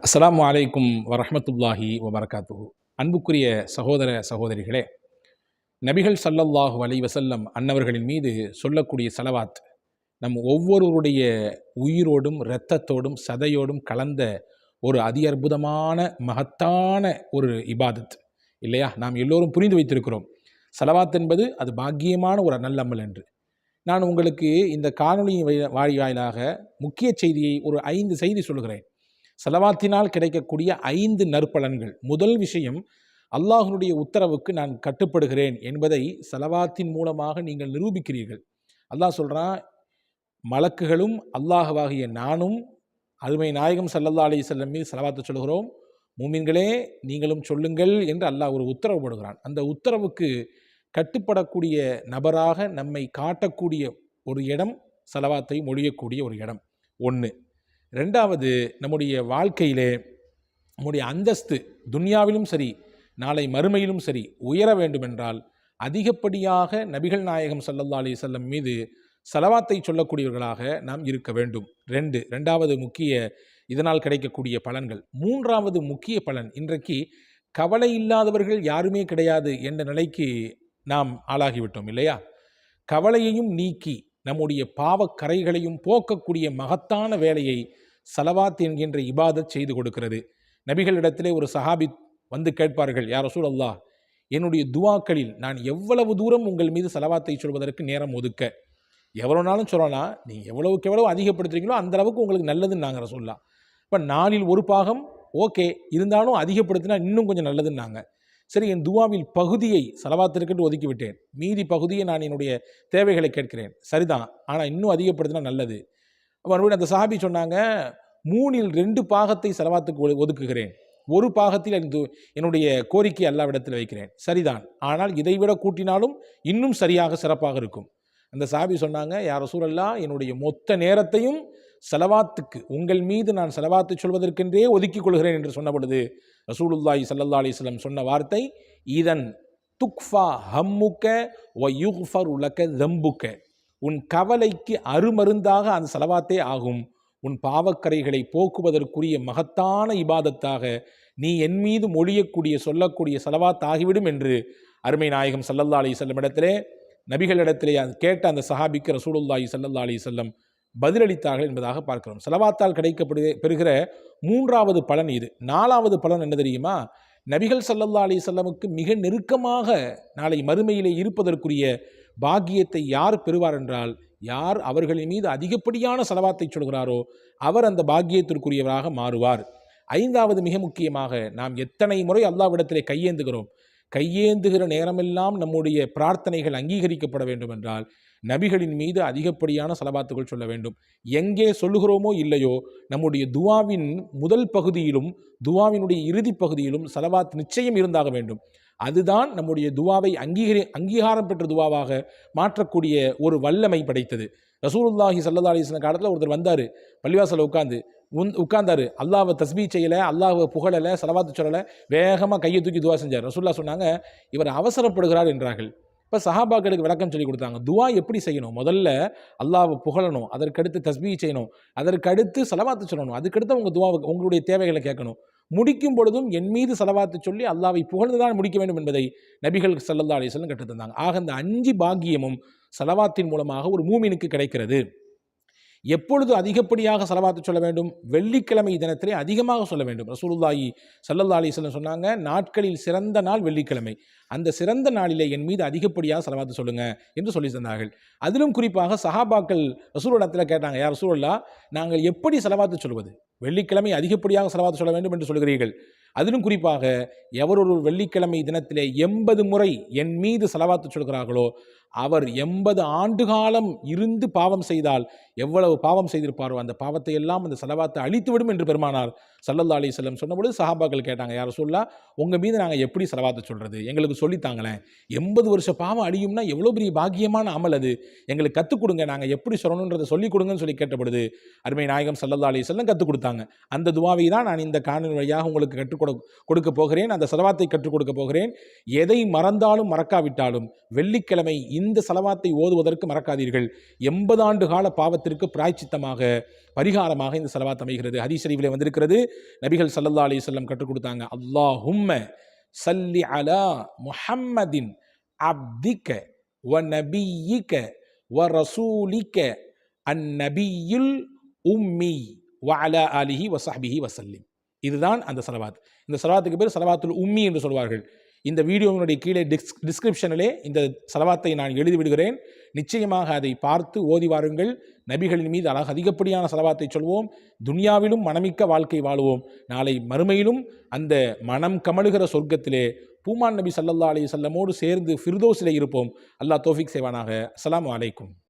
அஸ்லாம் அலைக்கும் வரமத்துல்லாஹி வபரகாத்து அன்புக்குரிய சகோதர சகோதரிகளே நபிகள் சல்லல்லாஹு அலை வசல்லம் அன்னவர்களின் மீது சொல்லக்கூடிய செலவாத் நம் ஒவ்வொருவருடைய உயிரோடும் இரத்தத்தோடும் சதையோடும் கலந்த ஒரு அதி அற்புதமான மகத்தான ஒரு இபாதத். இல்லையா? நாம் எல்லோரும் புரிந்து வைத்திருக்கிறோம். செலவாத் என்பது அது பாக்கியமான ஒரு நல்லமல் என்று. நான் உங்களுக்கு இந்த காணொலியின் வழி- வாயிலாக முக்கிய செய்தியை ஒரு ஐந்து செய்தி சொல்கிறேன் செலவாத்தினால் கிடைக்கக்கூடிய ஐந்து நற்பலன்கள். முதல் விஷயம் அல்லாஹனுடைய உத்தரவுக்கு நான் கட்டுப்படுகிறேன் என்பதை செலவாத்தின் மூலமாக நீங்கள் நிரூபிக்கிறீர்கள். அல்லாஹ் சொல்கிறான் மலக்குகளும் அல்லாஹவாகிய நானும் அருமை நாயகம் சல்லல்லா அலி செல்லம் மீது செலவாத்து சொல்கிறோம் மூமின்களே நீங்களும் சொல்லுங்கள் என்று அல்லாஹ் ஒரு உத்தரவு போடுகிறான். அந்த உத்தரவுக்கு கட்டுப்படக்கூடிய நபராக நம்மை காட்டக்கூடிய ஒரு இடம் செலவாத்தை மொழியக்கூடிய ஒரு இடம். ஒன்று ரெண்டாவது நம்முடைய வாழ்க்கையிலே நம்முடைய அந்தஸ்து துன்யாவிலும் சரி நாளை மறுமையிலும் சரி உயர வேண்டுமென்றால் அதிகப்படியாக நபிகள் நாயகம் சல்லல்லா அலி செல்லம் மீது செலவாத்தை சொல்லக்கூடியவர்களாக நாம் இருக்க வேண்டும். ரெண்டு ரெண்டாவது முக்கிய இதனால் கிடைக்கக்கூடிய பலன்கள். மூன்றாவது முக்கிய பலன் இன்றைக்கு கவலை இல்லாதவர்கள் யாருமே கிடையாது என்ற நிலைக்கு நாம் ஆளாகிவிட்டோம் இல்லையா? கவலையையும் நீக்கி நம்முடைய பாவக்கரைகளையும் போக்கக்கூடிய மகத்தான வேலையை சலவாத் என்கின்ற இபாதத் செய்து கொடுக்கிறது. நபிகளிடத்திலே ஒரு சஹாபி வந்து கேட்பார்கள் யார் ரசூல் அல்லாஹ் என்னுடைய துவாக்களில் நான் எவ்வளவு தூரம் உங்கள் மீது சலவாத்தை சொல்வதற்கு நேரம் ஒதுக்க? எவ்வளோ நாளும் சொல்லலாம் நீ எவ்வளவுக்கு எவ்வளவு அதிகப்படுத்துறீங்களோ அந்த அளவுக்கு உங்களுக்கு நல்லதுன்னு நாங்கள் சொல்லலாம் இப்போ நாளில் ஒரு பாகம் ஓகே இருந்தாலும் அதிகப்படுத்தினா இன்னும் கொஞ்சம் நல்லதுன்னாங்க சரி என் துவாவில் பகுதியை செலவாத்திற்கென்று ஒதுக்கி விட்டேன். மீதி பகுதியை நான் என்னுடைய தேவைகளை கேட்கிறேன். சரிதான் ஆனால் இன்னும் அதிகப்படுத்தினா நல்லது. மறுபடியும் அந்த சஹாபி சொன்னாங்க மூணில் ரெண்டு பாகத்தை செலவாத்துக்கு ஒதுக்குகிறேன். ஒரு பாகத்தில் எனக்கு என்னுடைய கோரிக்கை அல்லாவிடத்தில் வைக்கிறேன். சரிதான். ஆனால் இதைவிட கூட்டினாலும் இன்னும் சரியாக சிறப்பாக இருக்கும். அந்த சாபி சொன்னாங்க யார் சூழல்லா என்னுடைய மொத்த நேரத்தையும் செலவாத்துக்கு உங்கள் மீது நான் செலவாத்து சொல்வதற்கென்றே ஒதுக்கிக் கொள்கிறேன் என்று சொன்ன பொழுது ரசூலுல்லாஹி சல்லா அலைஹி சொன்ன வார்த்தை இதன் துக்ஃபா ஹம்முக்க வ யுஃபர் உலக தம்புக்க. உன் கவலைக்கு அருமருந்தாக அந்த செலவாத்தே ஆகும். உன் பாவக்கரைகளை போக்குவதற்குரிய மகத்தான இபாதத்தாக நீ என் மீது மொழியக்கூடிய சொல்லக்கூடிய செலவாத் ஆகிவிடும் என்று அருமை நாயகம் சல்லல்லா அலி செல்லம் இடத்திலே நபிகளிடத்திலே அந்த கேட்ட அந்த சஹாபிக்கு ரசூலுல்லாஹி சல்லல்லா அலி செல்லம் பதிலளித்தார்கள் என்பதாக பார்க்கிறோம். செலவாத்தால் கிடைக்கப்படுகிற பெறுகிற மூன்றாவது பலன் இது. நாலாவது பலன் என்ன தெரியுமா? நபிகள் சல்லல்லா அலி செல்லமுக்கு மிக நெருக்கமாக நாளை மறுமையிலே இருப்பதற்குரிய பாக்கியத்தை யார் பெறுவார் என்றால் யார் அவர்களின் மீது அதிகப்படியான செலவாத்தை சொல்கிறாரோ அவர் அந்த பாக்கியத்திற்குரியவராக மாறுவார். ஐந்தாவது மிக முக்கியமாக நாம் எத்தனை முறை அல்லாவிடத்திலே கையேந்துகிறோம்? கையேந்துகிற நேரமெல்லாம் நம்முடைய பிரார்த்தனைகள் அங்கீகரிக்கப்பட வேண்டும் என்றால் நபிகளின் மீது அதிகப்படியான சலபாத்துகள் சொல்ல வேண்டும். எங்கே சொல்லுகிறோமோ இல்லையோ நம்முடைய துவாவின் முதல் பகுதியிலும் துவாவினுடைய இறுதி பகுதியிலும் செலவாத் நிச்சயம் இருந்தாக வேண்டும். அதுதான் நம்முடைய துவாவை அங்கீகரி அங்கீகாரம் பெற்ற துவாவாக மாற்றக்கூடிய ஒரு வல்லமை படைத்தது. ரசூலுல்லாஹி சல்லா அலிஸ்லாம் காலத்தில் ஒருத்தர் வந்தார். பள்ளிவாசலில் உட்காந்து உன் உட்கார்ந்தாரு. அல்லாவை தஸ்பீ செய்யலை அல்லாவை புகழலை செலவாத்து சொல்லலை வேகமாக கையை தூக்கி துவா செஞ்சார். ரசூல்லா சொன்னாங்க இவர் அவசரப்படுகிறார் என்றார்கள். இப்போ சஹாபாக்களுக்கு விளக்கம் சொல்லி கொடுத்தாங்க. துவா எப்படி செய்யணும்? முதல்ல அல்லாவை புகழணும் அதற்கடுத்து தஸ்பீ செய்யணும் அதற்கடுத்து செலவாத்து சொல்லணும் அதுக்கடுத்து உங்கள் துவாவுக்கு உங்களுடைய தேவைகளை கேட்கணும். முடிக்கும் பொழுதும் என் மீது செலவாத்து சொல்லி அல்லாவை புகழ்ந்துதான் முடிக்க வேண்டும் என்பதை நபிகள் ஸல்லல்லாஹு அலைஹி கற்றுத்தந்தாங்க ஆக இந்த அஞ்சு பாக்கியமும் செலவாத்தின் மூலமாக ஒரு மூமினுக்கு கிடைக்கிறது. எப்பொழுது அதிகப்படியாக செலவாத்து சொல்ல வேண்டும்? வெள்ளிக்கிழமை தினத்திலே அதிகமாக சொல்ல வேண்டும். ரசூலுல்லாஹி சல்லல்லா அலைஹி சொன்னாங்க நாட்களில் சிறந்த நாள் வெள்ளிக்கிழமை. அந்த சிறந்த நாளிலே என் மீது அதிகப்படியாக செலவாத்து சொல்லுங்க என்று சொல்லி தந்தார்கள். அதிலும் குறிப்பாக சஹாபாக்கள் ரசூலிடத்தில் கேட்டாங்க யார் ரசூலுல்லா நாங்கள் எப்படி செலவாத்து சொல்வது? வெள்ளிக்கிழமை அதிகப்படியாக செலவாத்து சொல்ல வேண்டும் என்று சொல்கிறீர்கள். அதிலும் குறிப்பாக எவர் ஒரு வெள்ளிக்கிழமை தினத்திலே எண்பது முறை என் மீது செலவாத்து சொல்கிறார்களோ அவர் எண்பது ஆண்டு காலம் இருந்து பாவம் செய்தால் எவ்வளவு பாவம் செய்திருப்பாரோ அந்த பாவத்தை எல்லாம் அந்த செலவாத்தை அழித்துவிடும் என்று பெருமானார் சல்லல்லா அலி செல்லம் சொன்னபொழுது சஹாபாக்கள் கேட்டாங்க யார் சொல்லா உங்கள் மீது நாங்கள் எப்படி செலவாத்தை சொல்கிறது எங்களுக்கு சொல்லித்தாங்களேன் எண்பது வருஷ பாவம் அழியும்னா எவ்வளோ பெரிய பாக்கியமான அமல் அது. எங்களுக்கு கற்றுக் கொடுங்க நாங்கள் எப்படி சொல்லணுன்றதை சொல்லிக் கொடுங்கன்னு சொல்லி கேட்டப்படுது அருமை நாயகம் சல்லல்லா அலி செல்லம் கற்றுக் கொடுத்தாங்க. அந்த துவாவை தான் நான் இந்த காணொலி வழியாக உங்களுக்கு கற்றுக் கொடு கொடுக்க போகிறேன். அந்த செலவாத்தை கற்றுக் கொடுக்க போகிறேன். எதை மறந்தாலும் மறக்காவிட்டாலும் வெள்ளிக்கிழமை இந்த சலவாத்தை ஓதுவதற்கு மறக்காதீர்கள். எண்பது ஆண்டு கால பாவத்திற்கு பிராய்ச்சித்தமாக பரிகாரமாக இந்த சலவாத் அமைகிறது. ஹதீஸ்ரீவில் வந்திருக்கிறது. நபிகள் ஸல்லல்லாஹு அலி சொல்லம் கற்றுக் கொடுத்தாங்க. அல்லாஹும்ம சல்லி அலா முஹம்மதின் அப்திக்க வ நபியிக்க வ ரசூலிக்க அந்நபியுல் உம்மி வ அலா அலிஹி வ ஸஹ்பிஹி வசல்லிம் இதுதான் அந்த சலவாத். இந்த சலவாத்துக்கு பேர் செலவாத்துல் உம்மி என்று சொல்வார்கள். இந்த வீடியோவினுடைய கீழே டிஸ் டிஸ்கிரிப்ஷனிலே இந்த செலவாத்தை நான் எழுதி விடுகிறேன் நிச்சயமாக அதை பார்த்து ஓதி வாருங்கள். நபிகளின் மீது அழகு அதிகப்படியான செலவாத்தை சொல்வோம். துனியாவிலும் மனமிக்க வாழ்க்கை வாழுவோம். நாளை மறுமையிலும் அந்த மனம் கமழுகிற சொர்க்கத்திலே பூமான் நபி சல்லல்லா அலி வஸல்லமோடு சேர்ந்து ஃபிர்தோஸிலே இருப்போம். அல்லாஹ் தோஃபிக் செய்வானாக. அஸ்லாம் அலைக்கும்.